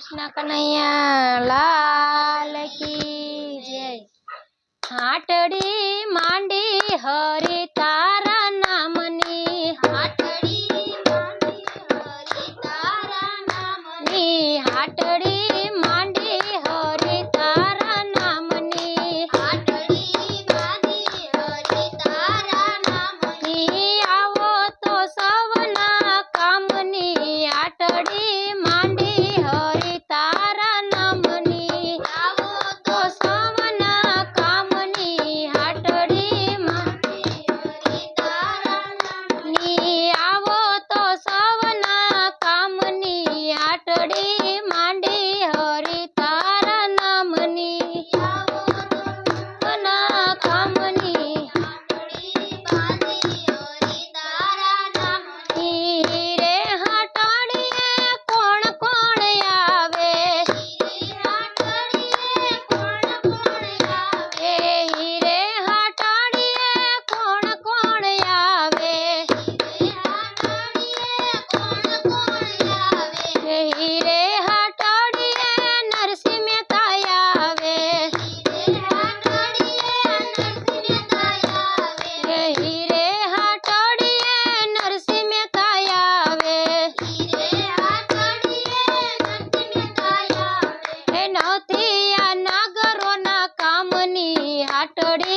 કૃષ્ણ કનૈયા લાલ કી જય. હાટડી માંડી હરી started